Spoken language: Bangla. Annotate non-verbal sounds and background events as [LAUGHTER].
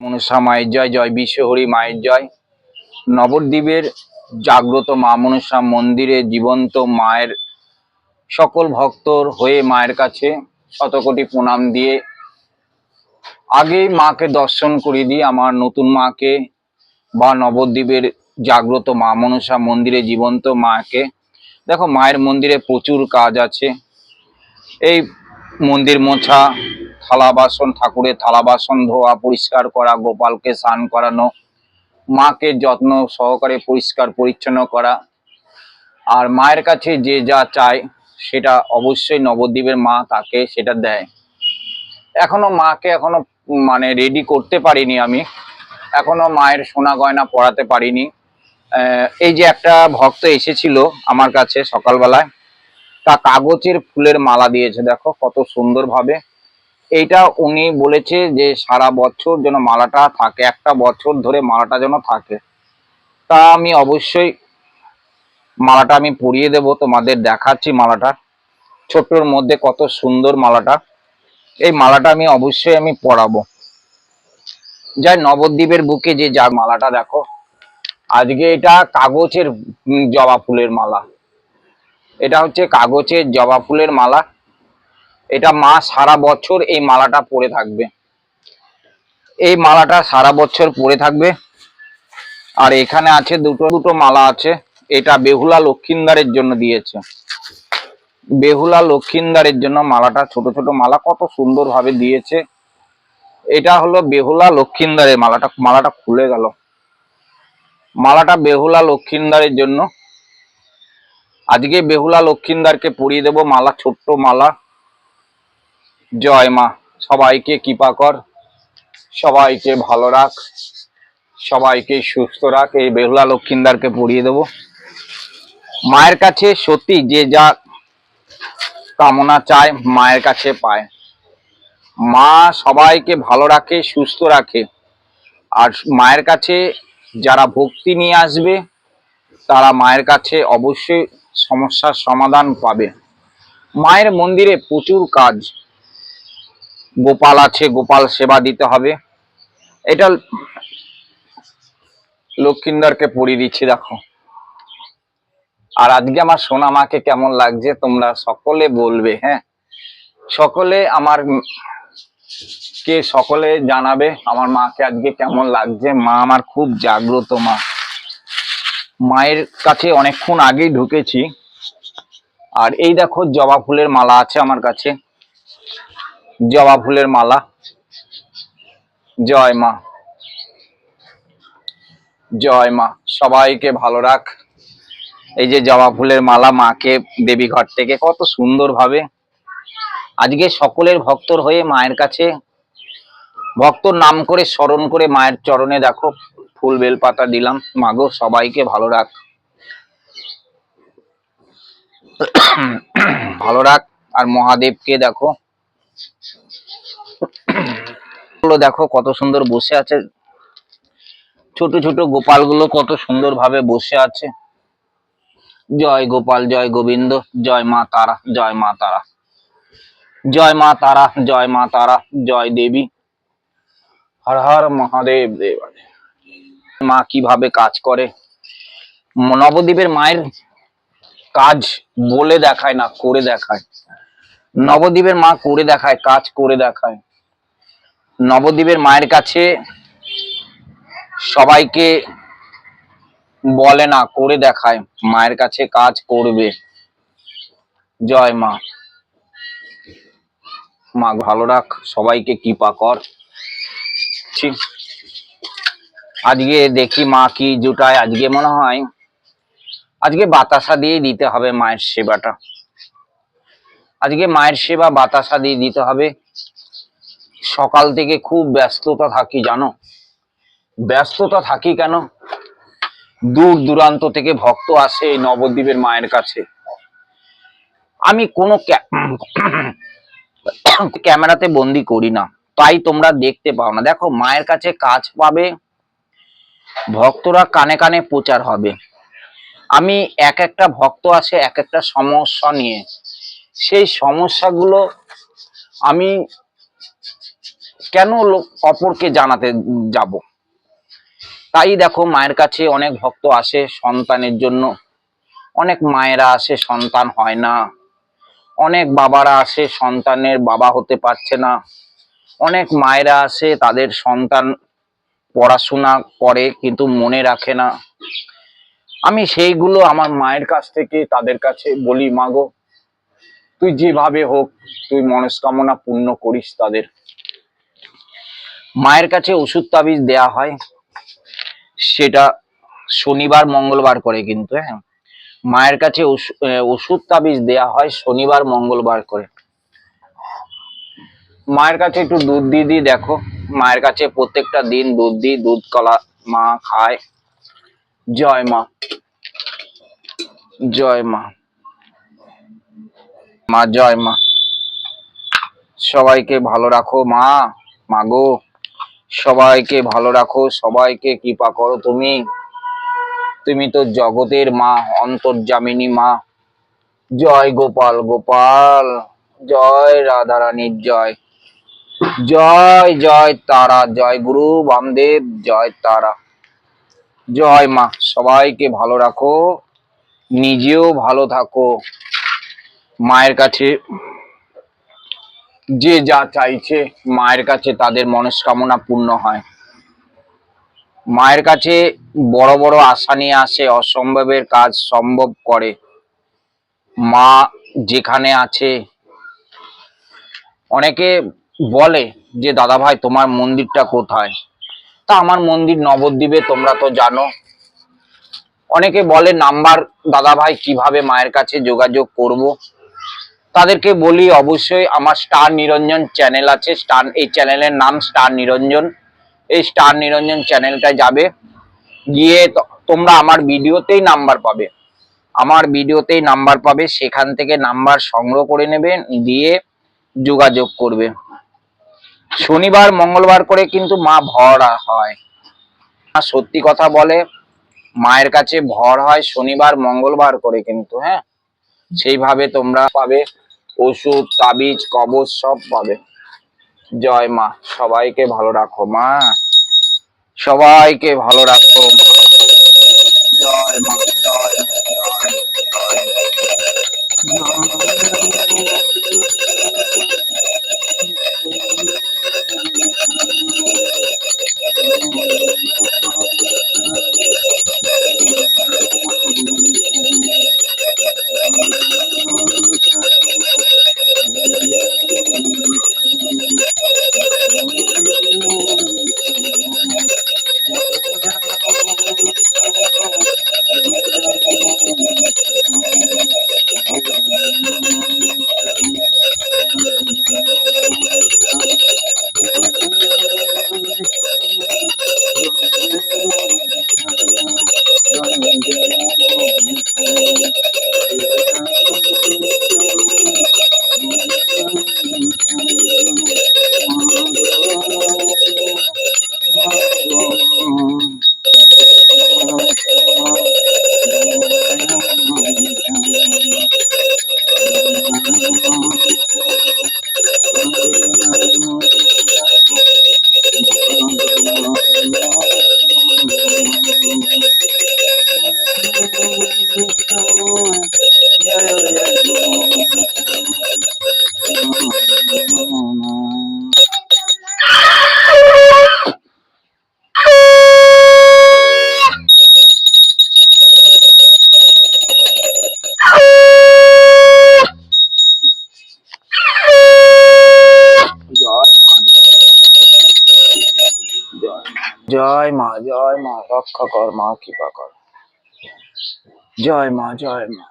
মনসা মায়ের জয় জয় বিশ্বহরি মায়ের জয়। নবদ্বীপের জাগ্রত মা মনসা মন্দিরে জীবন্ত মায়ের সকল ভক্তর হয়ে মায়ের কাছে শতকোটি প্রণাম দিয়ে আগে মাকে দর্শন করিয়ে দিই আমার নতুন মাকে বা নবদ্বীপের জাগ্রত মা মনসা মন্দিরে জীবন্ত মাকে। দেখো, মায়ের মন্দিরে প্রচুর কাজ আছে। এই মন্দির মোছা থালা বাসন ঠাকুরের থালা বাসন ধোয়া, পরিষ্কার করা, গোপালকে স্নান করানো, মাকে যত্ন সহকারে পরিষ্কার পরিচ্ছন্ন করা। আর মায়ের কাছে যে যা চায়, সেটা অবশ্যই নবদ্বীপের মা তাকে সেটা দেয়। এখনও মাকে এখনও মানে রেডি করতে পারিনি আমি। এখনও মায়ের সোনা গয়না পরাতে পারিনি। এই যে একটা ভক্ত এসেছিল আমার কাছে সকালবেলায়, তা কাগজের ফুলের মালা দিয়েছে, দেখো কত সুন্দরভাবে। এইটা উনি বলেছে যে সারা বছর যেন মালাটা থাকে, একটা বছর ধরে মালাটা যেন থাকে। তা আমি অবশ্যই মালাটা আমি পরিয়ে দেব, তোমাদের দেখাচ্ছি মালাটা। ছোট্টর মধ্যে কত সুন্দর মালাটা। এই মালাটা আমি অবশ্যই আমি পরাবো। যাই নবদ্বীপের বুকে যে যার মালাটা দেখো। আজকে এটা কাগজের জবা ফুলের মালা। এটা হচ্ছে কাগজের জবা ফুলের মালা। এটা মা সারা বছর এই মালাটা পরে থাকবে। এই মালাটা সারা বছর পরে থাকবে। আর এখানে আছে দুটো দুটো মালা আছে। এটা বেহুলা লক্ষিন্দারের জন্য দিয়েছে। বেহুলা লক্ষিন্দারের জন্য মালাটা, ছোট ছোট মালা কত সুন্দর ভাবে দিয়েছে। এটা হলো বেহুলা লক্ষিন্দারের মালাটা মালাটা খুলে গেল। মালাটা বেহুলা লক্ষিন্দারের জন্য। আজকে বেহুলা লক্ষিন্দারকে পরিয়ে দেব মালা, ছোট্ট মালা। জয় মা। সবাইকে কৃপা কর। সবাইকে ভালো রাখ। সবাইকে সুস্থ রাখ। এই বেহুলা লক্ষিন্দারকে পরিয়ে দেব। মায়ের কাছে সত্যি যে যা কামনা চায়, মায়ের কাছে পায়। মা সবাইকে ভালো রাখে, সুস্থ রাখে। আর মায়ের কাছে যারা ভক্তি নিয়ে আসবে, তারা মায়ের কাছে অবশ্যই সমস্যার সমাধান পাবে। মায়ের মন্দিরে প্রচুর কাজ। গোপাল আছে, গোপাল সেবা দিতে হবে। এটা লক্ষিন্দরকে পরিয়ে দিচ্ছি, দেখো। আর আজকে আমার সোনা মাকে কেমন লাগছে, তোমরা সকলে বলবে হ্যাঁ? সকলে আমার কে সকলে জানাবে, আমার মাকে আজকে কেমন লাগছে। মা আমার খুব জাগ্রত, মা। মায়ের কাছে অনেকক্ষণ আগেই ঢুকেছি। আর এই দেখো জবা ফুলের মালা আছে আমার কাছে। জবা ফুলের মালা। জয় মা। জয় মা। সবাইকে ভালো রাখ। এই যে জবা ফুলের মালা মাকে দেবী ঘর থেকে, কত সুন্দর ভাবে আজকে সকলের ভক্তর হয়ে মায়ের কাছে, ভক্তর নাম করে স্মরণ করে মায়ের চরণে দেখো, ফুল বেলপাতা দিলাম। মাগো, সবাইকে ভালো রাখ। ভালো রাখ। আর মহাদেবকে দেখো দেখো কত সুন্দর বসে আছে। ছোট ছোট গোপালগুলো কত সুন্দর ভাবে বসে আছে। জয় গোপাল, জয় গোবিন্দ, জয় মা তারা, জয় মা তারা। জয় মা তারা, জয় মা তারা, জয় দেবী। হর হর মহাদেব, দেব। মা কীভাবে কাজ করে। নবদ্বীপের মায়ের কাজ বলে দেখায় না, করে দেখায়। নবদ্বীপের মা করে দেখায়, কাজ করে দেখায়। নবদ্বীপের মায়ের কাছে সবাইকে বলে না, করে দেখায়, মায়ের কাছে কাজ করবে। জয় মা। মা, ভালো রাখ, সবাইকে কৃপা কর। আজকে দেখি মা কি জুটায়, আজকে মনে হয়, আজকে বাতাসা দিয়ে দিতে হবে মায়ের সেবাটা। আজকে মায়ের সেবা বাতাসা দিয়ে দিতে হবে। সকাল থেকে খুব ব্যস্ততা থাকি, জানো? ব্যস্ততা থাকি কেন? দূর দূরান্ত থেকে ভক্ত আসে এই নবদ্বীপের মায়ের কাছে। আমি কোনো ক্যা- [COUGHS] ক্যামেরাতে বন্দি করি না, তাই তোমরা দেখতে পাও না। দেখো, মায়ের কাছে কাজ পাবে, ভক্তরা কানে কানে প্রচার হবে। আমি এক একটা ভক্ত আসে, এক একটা সমস্যা নিয়ে সেই সমস্যাগুলো আমি কেন অপরকে জানাতে যাব? তাই দেখো, মায়ের কাছে অনেক ভক্ত আসে সন্তানের জন্য। অনেক মায়েরা আসে, সন্তান হয় না। অনেক বাবারা আসে, সন্তানের বাবা হতে পারছে না। অনেক মায়েরা আসে, তাদের সন্তান পড়াশোনা করে কিন্তু মনে রাখে না। আমি সেইগুলো আমার মায়ের কাছ থেকে তাদের কাছে বলি মাগো তুই যেভাবে হোক, তুই মনস্কামনা পূর্ণ করিস তাদের। মায়ের কাছে ওষুধ তাবিজ দেয়া হয়, সেটা শনিবার, মঙ্গলবার করে কিন্তু হ্যাঁ? মায়ের কাছে ওষু- ওষুধ তাবিজ দেয়া হয় শনিবার, মঙ্গলবার করে। মায়ের কাছে একটু দুধ দিয়ে দিই, দেখো। মায়ের কাছে প্রত্যেকটা দিন দুধ দিই, দুধ কলা মা খায়। জয় মা। জয় মা। মা, জয় মা। সবাইকে ভালো রাখো মা মাগো সবাইকে ভালো রাখো, সবাইকে কৃপা করো তুমি। তুমি তো জগতের মা অন্তর্জামিনী মা। জয় গোপাল গোপাল, জয় রাধারানীর জয়। জয় জয় তারা, জয় গুরু বামদেব, জয় তারা। জয় মা, সবাইকে ভালো রাখো, নিজেও ভালো থাকো। মায়ের কাছে, যে যা চাইছে মায়ের কাছে তাদের মনস্কামনা পূর্ণ হয়। মায়ের কাছে বড় বড় আশা নিয়ে আসে, অসম্ভবের কাজ সম্ভব করে। মা যেখানে আছে, অনেকে বলে যে, দাদা ভাই, তোমার মন্দিরটা কোথায়? তা আমার মন্দির নবদ্বীপে, তোমরা তো জানো। অনেকে বলে, নাম্বার দাদা ভাই, কীভাবে মায়ের কাছে যোগাযোগ করব? তাদেরকে বলি অবশ্যই আমার স্টার নিরঞ্জন চ্যানেল আছে। স্টার, এই চ্যানেলের নাম স্টার নিরঞ্জন। এই স্টার নিরঞ্জন চ্যানেলটা যাবে। গিয়ে তোমরা আমার ভিডিওতেই নাম্বার পাবে। আমার ভিডিওতেই নাম্বার পাবে। সেখান থেকে নাম্বার সংগ্রহ করে নেবে, দিয়ে যোগাযোগ করবে। শনিবার, মঙ্গলবার করে কিন্তু মা ভরা হয়। সত্যি কথা বলে, মায়ের কাছে ভর হয় শনিবার, মঙ্গলবার করে কিন্তু হ্যাঁ? সেইভাবে তোমরা পাবে। ওষুধ, তাবিজ কবজ সব পাবে। জয় মা, সবাইকে ভালো রাখো মা। সবাইকে ভালো রাখো। জয় মা, জয় জয় জয় Thank you. জয় মা জয় মা রক্ষা কর মা কৃপা কর জয় মা জয় মা।